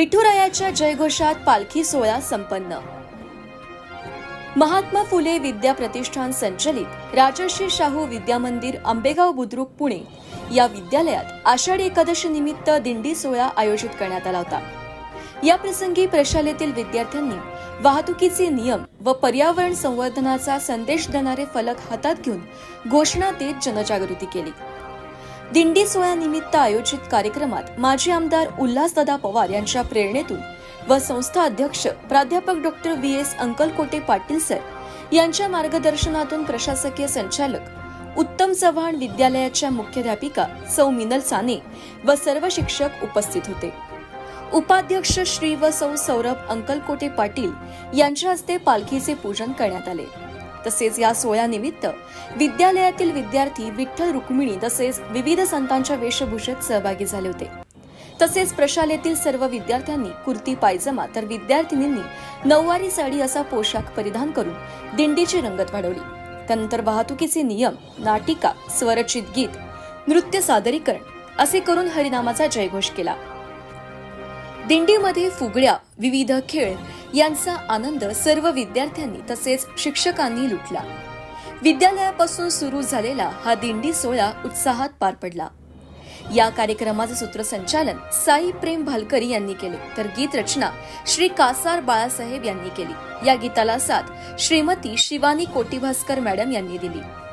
विठुरायाच्या जयघोषात पालखी सोहळा संपन्न. महात्मा फुले विद्या प्रतिष्ठान संचलित राजर्षी शाहू विद्या मंदिर आंबेगाव बुद्रुक पुणे. या विद्यालयात आषाढी एकादशी निमित्त दिंडी सोहळा आयोजित करण्यात आला होता. या प्रसंगी प्रशालेतील विद्यार्थ्यांनी वाहतुकीचे नियम व पर्यावरण संवर्धनाचा संदेश देणारे फलक हातात घेऊन घोषणा देत जनजागृती केली. दिंडी सोहळ्यानिमित्त आयोजित कार्यक्रमात माजी आमदार उल्हासदादा पवार यांच्या प्रेरणेतून व संस्था अध्यक्ष प्राध्यापक doctor V S Ankalkote Patil sir यांच्या मार्गदर्शनातून प्रशासकीय संचालक उत्तम चव्हाण विद्यालयाच्या मुख्याध्यापिका सौ मिनल साने व सर्व शिक्षक उपस्थित होते. उपाध्यक्ष श्री व सौ सौरभ अंकलकोटे पाटील यांच्या हस्ते पालखीचे पूजन करण्यात आले. तसेच या सोहळ्यानिमित्त विद्यालयातील विद्यार्थी विठ्ठल रुक्मिणी तसेच विविध संतांच्या वेशभूषेत सहभागी झाले होते. तसेच प्रशालेतील सर्व विद्यार्थ्यांनी कुर्ती पायजमा तर विद्यार्थिनींनी नऊवारी साडी असा पोशाख परिधान करून दिंडीची रंगत वाढवली. त्यानंतर वाहतुकीचे नियम नाटिका स्वरचित गीत नृत्य सादरीकरण असे करून हरिनामाचा जयघोष केला. दिंडीमध्ये फुगड्या विविध खेळ. यांचा आनंद सर्व विद्यार्थ्यांनी तसेच शिक्षकांनी लुटला. विद्यालयापासून सुरू झालेला हा दिंडी सोहळा उत्साहात पार पडला. या कार्यक्रमाचं सूत्रसंचालन साई प्रेम भालकरी यांनी केले. तर गीत रचना श्री कासार बाळासाहेब यांनी केली. या गीताला साथ श्रीमती शिवानी कोटीभास्कर मॅडम यांनी दिली.